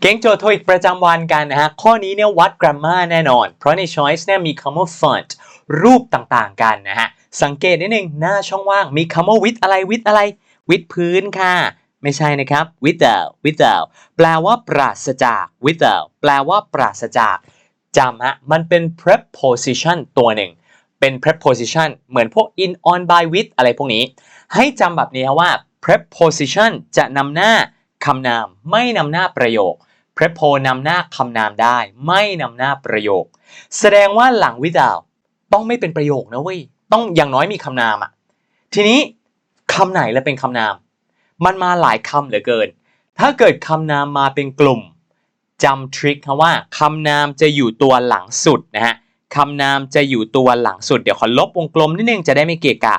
เก่งโจทย์โทอีกประจำวันกันนะฮะ ข้อนี้เนี่ยวัด grammar แน่นอน เพราะใน choice เนี่ยมีคำว่า font รูปต่างๆกันนะฮะ สังเกตนิดนึงหน้าช่องว่างมีคำว่า with อะไร with อะไร with พื้นค่ะ ไม่ใช่นะครับ without without แปลว่าปราศจาก without แปลว่าปราศจากจำฮะ มันเป็น preposition ตัวหนึ่ง เป็น preposition เหมือนพวก in on by with อะไรพวกนี้ ให้จำแบบนี้ว่า preposition จะนำหน้า คำนามไม่นำหน้าประโยค prepo นำหน้าคำนามได้ ไม่นำหน้าประโยค แสดงว่าหลัง without ต้องไม่เป็นประโยคนะเว้ย ต้องอย่างน้อยมีคำนามอะทีนี้คำไหนและเป็นคำนาม มันมาหลายคำเหลือเกิน ถ้าเกิดคำนามมาเป็นกลุ่มจำทริคคำว่าคำนามจะอยู่ตัวหลังสุดนะฮะคำนามจะอยู่ตัวหลังสุด เดี๋ยวขอลบวงกลมนิดนึงจะได้ไม่เกะกะ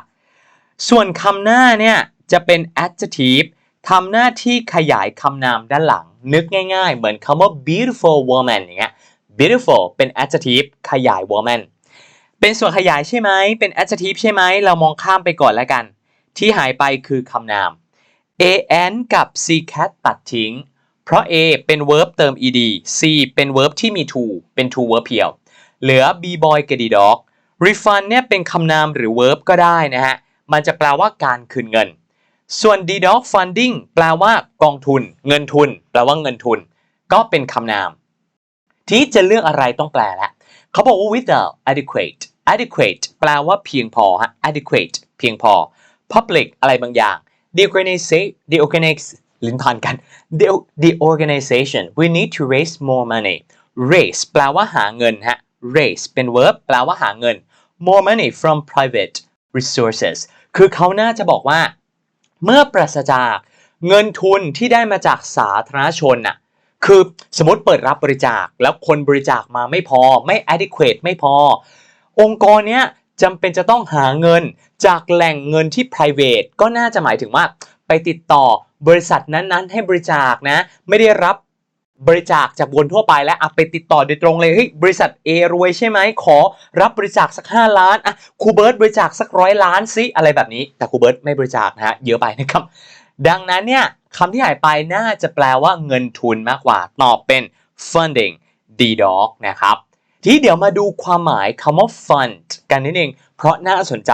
ส่วนคำหน้าเนี่ยจะเป็น adjective ทำหน้าที่ขยายคำนามด้านหลัง นึกง่ายๆ เหมือนคำว่า beautiful woman อย่างเงี้ย beautiful เป็น adjective ขยาย woman เป็นส่วนขยายใช่ไหม เป็น adjective ใช่ไหม เรามองข้ามไปก่อนแล้วกัน ที่หายไปคือคำนาม an กับ c cat ตัดทิ้ง เพราะ a เป็น verb เติม ed c เป็น verb ที่มี to เป็น to verb เพียว เหลือ b boy กับ d dog refund เนี่ยเป็นคำนามหรือ verb ก็ได้นะฮะ มันจะแปลว่าการคืนเงิน ส่วน d dog funding แปลว่ากองทุน เงินทุน แปลว่าเงินทุน ก็เป็นคำนาม ที่จะเลือกอะไรต้องแปลล้วเขาบอกว่า without adequate adequate แปลว่าเพียงพอฮะ adequate เพียงพอ public อะไรบางอย่าง the organization the organize ลิ้นพันกัน the the organization we need to raise more money raise แปลว่าหาเงินฮะ raise เป็น verb แปลว่าหาเงิน more money from private resources คือเขาน่าจะบอกว่า เมื่อปราศจากเงินทุนที่ได้มาจากสาธารณชนน่ะคือสมมติเปิดรับบริจาคแล้วคนบริจาคมาไม่พอไม่ adequate ไม่พอ องค์กรเนี้ยจำเป็นจะต้องหาเงินจากแหล่งเงินที่ private ก็น่าจะหมายถึงว่า ไปติดต่อบริษัทนั้นๆ ให้บริจาคนะ ไม่ได้รับ บริจาคจากบนทั่วไปแล้วอะไปติดต่อโดยตรงเลยเฮ้ยบริษัท A รวยใช่ไหมขอรับบริจาคสัก 5 ล้านอะครูเบิร์ตบริจาคสักร้อยล้านซิอะไรแบบนี้ แต่ครูเบิร์ตไม่บริจาคนะฮะเยอะไปนะครับ ดังนั้นเนี่ยคำที่หายไปน่าจะแปลว่าเงินทุนมากกว่า ตอบเป็น funding d dog นะครับทีเดี๋ยวมาดูความหมายคำว่า fund กันนิดนึงเพราะน่าสนใจ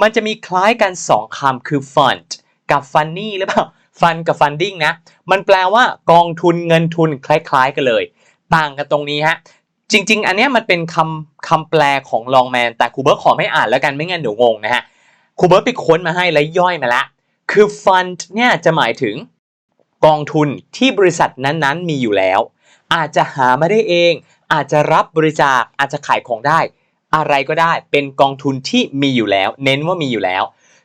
มันจะมีคล้ายกัน 2คำคือ fund กับ funny หรือเปล่า fund กับ funding นะ มันแปลว่ากองทุนเงินทุนคล้ายๆกันเลย ต่างกันตรงนี้ฮะ จริง ๆ อันเนี้ยมันเป็นคำคำแปลของลองแมนแต่ครูเบิร์ตขอไม่อ่านแล้วกันไม่งั้นเดี๋ยวงงนะฮะครูเบิร์ตไปค้นมาให้แล้วย่อยมาละ คือ fund เนี่ยจะหมายถึงกองทุนที่บริษัทนั้นๆ มีอยู่แล้ว อาจจะหามาได้เอง อาจจะรับบริจาคอาจจะขายของได้ อะไรก็ได้เป็นกองทุนที่มีอยู่แล้ว เน้นว่ามีอยู่แล้ว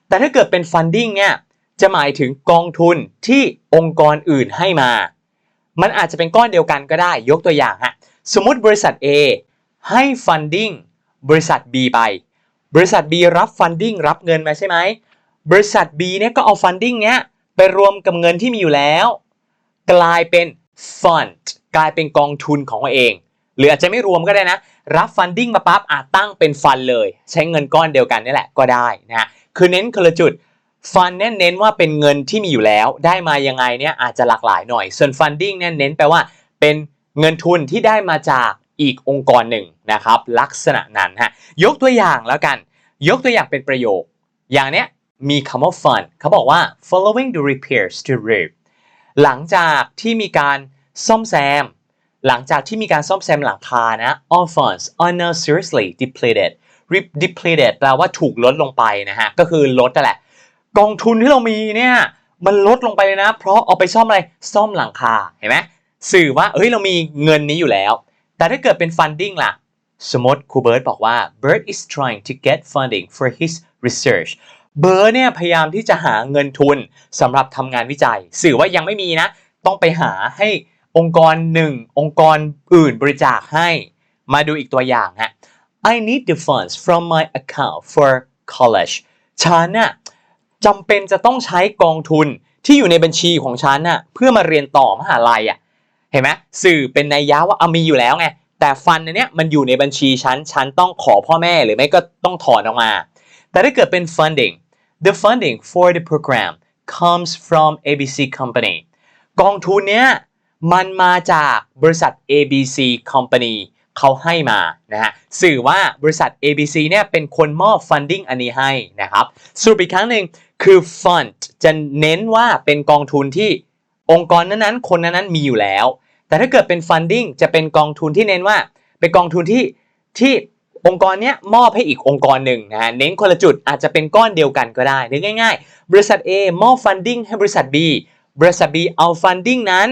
แต่ถ้าเกิดเป็น funding เนี่ย จะหมายถึงกองทุนที่องค์กรอื่นให้มา มันอาจจะเป็นก้อนเดียวกันก็ได้ ยกตัวอย่างฮะ สมมติบริษัท A ให้ funding บริษัท B ไป บริษัท B รับ funding รับเงินมาใช่ไหม บริษัท B เนี่ยก็เอา funding เนี้ยไปรวมกับเงินที่มีอยู่แล้ว กลายเป็น fund กลายเป็นกองทุนของตัวเอง หรืออาจจะไม่รวมก็ได้นะ รับ funding มาปั๊บอาจตั้งเป็นฟันเลย ใช้เงินก้อนเดียวกันนี่แหละก็ได้นะฮะคือเน้นคนละจุด ฟันเนี่ยเน้นว่าเป็นเงินที่มีอยู่แล้ว ได้มายังไงเนี่ยอาจจะหลากหลายหน่อย ส่วน funding เนี่ยเน้นแปลว่า เป็นเงินทุนที่ได้มาจากอีกองค์กรหนึ่งนะครับ ลักษณะนั้นฮะยกตัวอย่างแล้วกัน ยกตัวอย่างเป็นประโยค อย่างเนี้ยมีคำว่า fund เขาบอกว่า following the repairs to roof หลังจากที่มีการซ่อมแซม หลังจากที่มีการซ่อมแซมหลังคานะ all funds are now seriously depleted depleted แปลว่าถูกลดลงไปนะฮะ ก็คือลดนั่นแหละ กองทุนที่เรามีเนี่ยมันลดลงไปเลยนะ เพราะเอาไปซ่อมอะไรซ่อมหลังคาเห็นไหมสื่อว่าเฮ้ยเรามีเงินนี้อยู่แล้ว แต่ถ้าเกิดเป็น funding ล่ะ สมมติครูเบิร์ตบอกว่า Bert is trying to get funding for his research เบิร์ตเนี่ยพยายามที่จะหาเงินทุนสำหรับทำงานวิจัย สื่อว่ายังไม่มีนะ ต้องไปหาให้องค์กรหนึ่งองค์กรอื่นบริจาคให้ มาดูอีกตัวอย่างฮะ I need the funds from my account for college ฉันน่ะ จำเป็นจะต้องใช้กองทุนที่อยู่ในบัญชีของฉันน่ะเพื่อมาเรียนต่อมหาลัยอะเห็นไหมสื่อเป็นนัยยะว่าเอามีอยู่แล้วไงแต่ฟันอันเนี้ยมันอยู่ในบัญชีฉันฉันต้องขอพ่อแม่หรือไม่ก็ต้องถอนออกมา แต่ถ้าเกิดเป็น funding the funding for the program comes from ABC company กองทุนเนี้ยมันมาจากบริษัท ABC Company เขาให้มานะฮะสื่อว่าบริษัท ABC เนี่ยเป็นคนมอบ funding อันนี้ให้นะครับสรุปอีกครั้งหนึ่งคือ fund จะเน้นว่าเป็นกองทุนที่องค์กรนั้นๆ คนนั้นๆมีอยู่แล้ว แต่ถ้าเกิดเป็น funding จะเป็นกองทุนที่เน้นว่า เป็นกองทุนที่ที่องค์กรเนี้ยมอบให้อีกองค์กรหนึ่งนะฮะเน้นคนละจุดอาจจะเป็นก้อนเดียวกันก็ได้นึกง่าย ๆ บริษัท A มอบ funding ให้บริษัท B บริษัท B เอา funding นั้น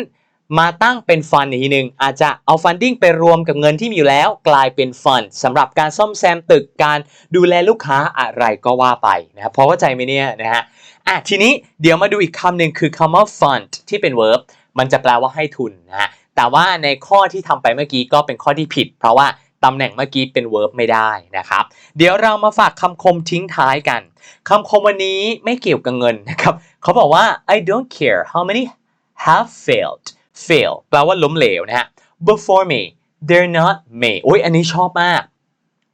มาตั้งเป็นฟันอีกทีหนึ่งอาจจะเอาฟันดิ้งไปรวมกับเงินที่มีอยู่แล้ว กลายเป็นฟันสำหรับการซ่อมแซมตึกการดูแลลูกค้าอะไรก็ว่าไปนะครับพอเข้าใจไหมเนี่ยนะฮะอะทีนี้เดี๋ยวมาดูอีกคำหนึ่งคือคำว่า fund ที่เป็น verb มันจะแปลว่าให้ทุนนะฮะแต่ว่าในข้อที่ทำไปเมื่อกี้ก็เป็นข้อที่ผิด เพราะว่าตำแหน่งเมื่อกี้เป็น verb ไม่ได้นะครับ เดี๋ยวเรามาฝากคำคมทิ้งท้ายกันคำคมวันนี้ไม่เกี่ยวกับเงินนะครับเขาบอกว่า I don't care how many have failed fail แปลว่าล้มเหลวนะฮะ before me they're not me โอ้ยอันนี้ชอบมาก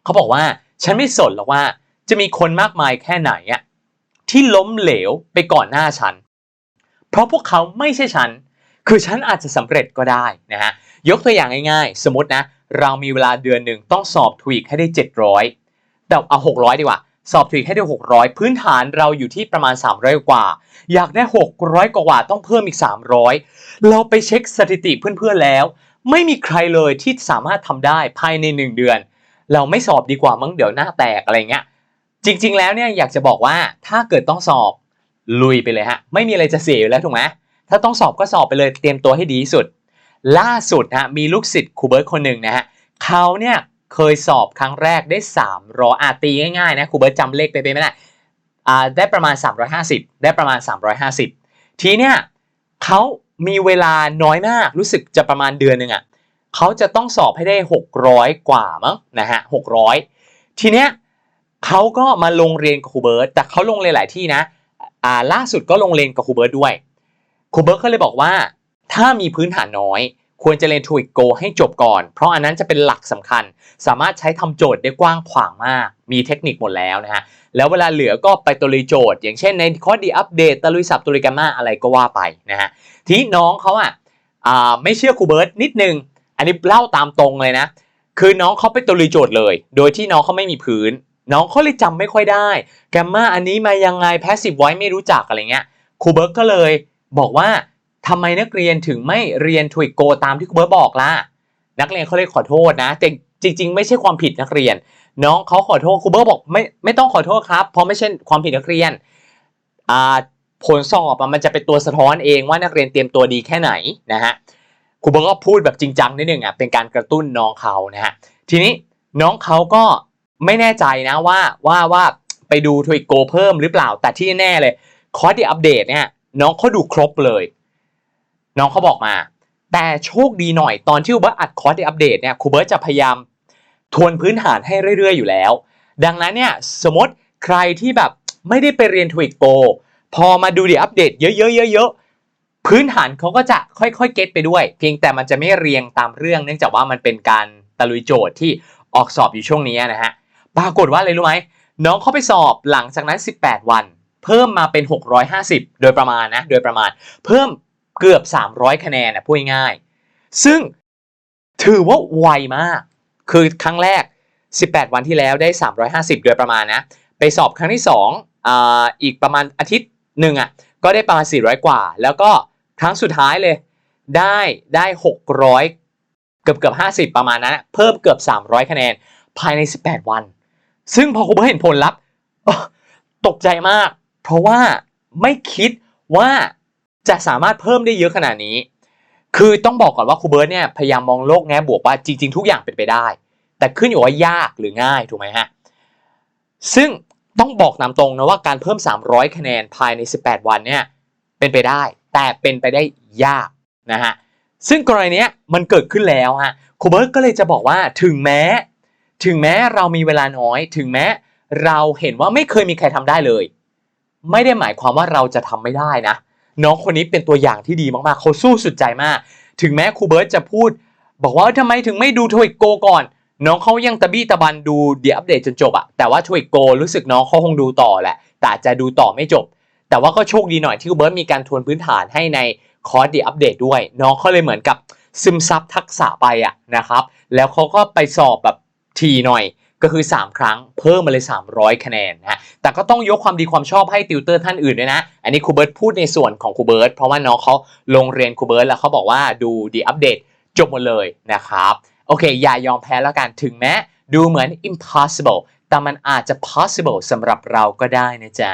เขาบอกว่าฉันไม่สนหรอกว่า จะมีคนมากมายแค่ไหนอะที่ล้มเหลวไปก่อนหน้าฉัน เพราะพวกเขาไม่ใช่ฉัน คือฉันอาจจะสำเร็จก็ได้นะฮะ ยกตัวอย่างง่ายๆ สมมตินะ เรามีเวลาเดือนหนึ่งต้องสอบทวีกให้ได้ 700 แต่เอา 600 ดีกว่า สอบทวีกให้ได้ 600 พื้นฐานเราอยู่ที่ประมาณ 300 กว่า อยากได้ 600 กว่าต้องเพิ่มอีก 300 เราไปเช็คสถิติเพื่อนๆแล้ว ไม่มีใครเลยที่สามารถทำได้ภายใน 1 เดือน เราไม่สอบดีกว่ามั้งเดี๋ยวหน้าแตกอะไรเงี้ยจริง ๆ แล้วเนี่ยอยากจะบอกว่าถ้าเกิดต้องสอบลุยไปเลยฮะไม่มีอะไรจะเสียอยู่แล้วถูกไหมถ้าต้องสอบก็สอบไปเลยเตรียมตัวให้ดีที่สุด ล่าสุดฮะมีลูกศิษย์ครูเบิร์ตคนหนึ่งนะฮะเขาเนี่ย เคยสอบครั้งแรกได้3ร้อยอาตีง่ายๆนะครูเบิร์ตจำเลขไปๆไม่ได้ได้ประมาณ 350 ได้ประมาณ 350 ทีเนี่ยเขามีเวลาน้อยมากรู้สึกจะประมาณเดือนหนึ่งอะเขาจะต้องสอบให้ได้ 600 กว่ามั้งนะฮะ600 ทีเนี้ยเขาก็มาลงเรียนกับครูเบิร์ตแต่เขาลงเรียนหลายที่นะอ่าล่าสุดก็ลงเรียนกับครูเบิร์ตด้วยครูเบิร์ตก็เลยบอกว่า ถ้ามีพื้นฐานน้อย ควรจะเรียน TOEIC Go ให้จบก่อน เพราะอันนั้นจะเป็นหลักสำคัญ สามารถใช้ทำโจทย์ได้กว้างขวางมาก มีเทคนิคหมดแล้วนะฮะ แล้วเวลาเหลือก็ไปตุลุยโจทย์ อย่างเช่นในคอดีอัปเดตตะลุยสับตะลุยกามาอะไรก็ว่าไปนะฮะ ทีนี้น้องเขาอะไม่เชื่อครูเบิร์ตนิดนึง อันนี้เล่าตามตรงเลยนะ คือน้องเขาไปตุลุยโจทย์เลย โดยที่น้องเขาไม่มีพื้น น้องเขาเลยจำไม่ค่อยได้แกมมาอันนี้มายังไงแพสซีฟไว้ไม่รู้จักอะไรเงี้ยครูเบิร์ตก็เลยบอกว่า ทำไมนักเรียนถึงไม่เรียนทวิกโกตามที่ครูเบิร์ตบอกล่ะ นักเรียนเขาเลยขอโทษนะแต่จริง ๆ ไม่ใช่ความผิดนักเรียน น้องเขาขอโทษครูเบิร์ตบอกไม่ไม่ต้องขอโทษครับ เพราะไม่ใช่ความผิดนักเรียนอ่าผลสอบอะมันจะเป็นตัวสะท้อนเองว่านักเรียนเตรียมตัวดีแค่ไหนนะฮะครูเบิร์ตก็พูดแบบจริงจังนิดนึงอะเป็นการกระตุ้นน้องเขานะฮะทีนี้น้องเขาก็ไม่แน่ใจนะว่าว่าว่าไปดูทวิกโกเพิ่มหรือเปล่าแต่ที่แน่เลยคอร์สที่อัปเดตเนี่ยน้องเขาดูครบเลย น้องเขาบอกมา แต่โชคดีหน่อยตอนที่ครูเบิร์ตอัดคอร์สอัปเดตเนี่ยครูเบิร์ตจะพยายามทวนพื้นฐานให้เรื่อย ๆ อยู่แล้ว ดังนั้นเนี่ยสมมติใครที่แบบไม่ได้ไปเรียนทวิกโกพอมาดูดีอัปเดตเยอะๆๆๆพื้นฐานเขาก็จะค่อยๆเก็ตไปด้วย เพียงแต่มันจะไม่เรียงตามเรื่อง เนื่องจากว่ามันเป็นการตะลุยโจทย์ที่ออกสอบอยู่ช่วงนี้นะฮะปรากฏว่าอะไรรู้ไหมน้องเขาไปสอบหลังจากนั้น 18 วัน เพิ่มมาเป็น 650 โดยประมาณนะโดยประมาณ เพิ่ม เกือบ 300 คะแนนนะพูดง่ายๆซึ่งถือว่าไวมาก คือครั้งแรก 18 วันที่แล้วได้ 350 โดยประมาณนะ ไปสอบครั้งที่2ออีกประมาณอาทิตย์หนึ่งอะก็ได้ประมาณ 400 กว่า แล้วก็ครั้งสุดท้ายเลย ได้ได้ 600 เกือบเกือบ50 ประมาณนั้นเพิ่มเกือบ 300 คะแนนภายใน 18 วัน ซึ่งพอครูเบิร์ตเห็นผลลัพธ์ตกใจมาก เพราะว่าไม่คิดว่า จะสามารถเพิ่มได้เยอะขนาดนี้ คือต้องบอกก่อนว่าครูเบิร์ตเนี่ยพยายามมองโลกแง่บวกว่าจริง ๆ ทุกอย่างเป็นไปได้ แต่ขึ้นอยู่ว่ายากหรือง่ายถูกไหมฮะซึ่งต้องบอกนำตรงนะว่าการเพิ่ม 300 คะแนนภายใน 18 วันเนี่ยเป็นไปได้ แต่เป็นไปได้ยากนะฮะซึ่งกรณีนี้มันเกิดขึ้นแล้วฮะครูเบิร์ตก็เลยจะบอกว่าถึงแม้ ถึงแม้เรามีเวลาน้อย ถึงแม้เราเห็นว่าไม่เคยมีใครทำได้เลย ไม่ได้หมายความว่าเราจะทำไม่ได้นะ น้องคนนี้เป็นตัวอย่างที่ดีมากๆเขาสู้สุดใจมาก ถึงแม้ครูเบิร์ตจะพูด บอกว่าทำไมถึงไม่ดูทวิกโกก่อน น้องเขายังตะบี้ตะบันดูเดียอัปเดตจนจบอะแต่ว่าทวิกโกรู้สึกน้องเขาคงดูต่อแหละแต่จะดูต่อไม่จบ แต่ว่าก็โชคดีหน่อยที่ครูเบิร์ตมีการทวนพื้นฐานให้ในคอร์สดีอัปเดตด้วย น้องเขาเลยเหมือนกับซึมซับทักษะไปอะนะครับ แล้วเขาก็ไปสอบแบบทีหน่อย ก็คือ 3 ครั้งเพิ่มมาเลย 300 คะแนนนะฮะแต่ก็ต้องยกความดีความชอบให้ติวเตอร์ท่านอื่นด้วยนะ อันนี้ครูเบิร์ตพูดในส่วนของครูเบิร์ตเพราะว่าน้องเขาลงเรียนครูเบิร์ตแล้วเขาบอกว่าดูดีอัปเดตจบหมดเลยนะครับ โอเค อย่ายอมแพ้แล้วกันถึงแม้ดูเหมือน impossible แต่มันอาจจะ possible สำหรับเราก็ได้นะจ๊ะ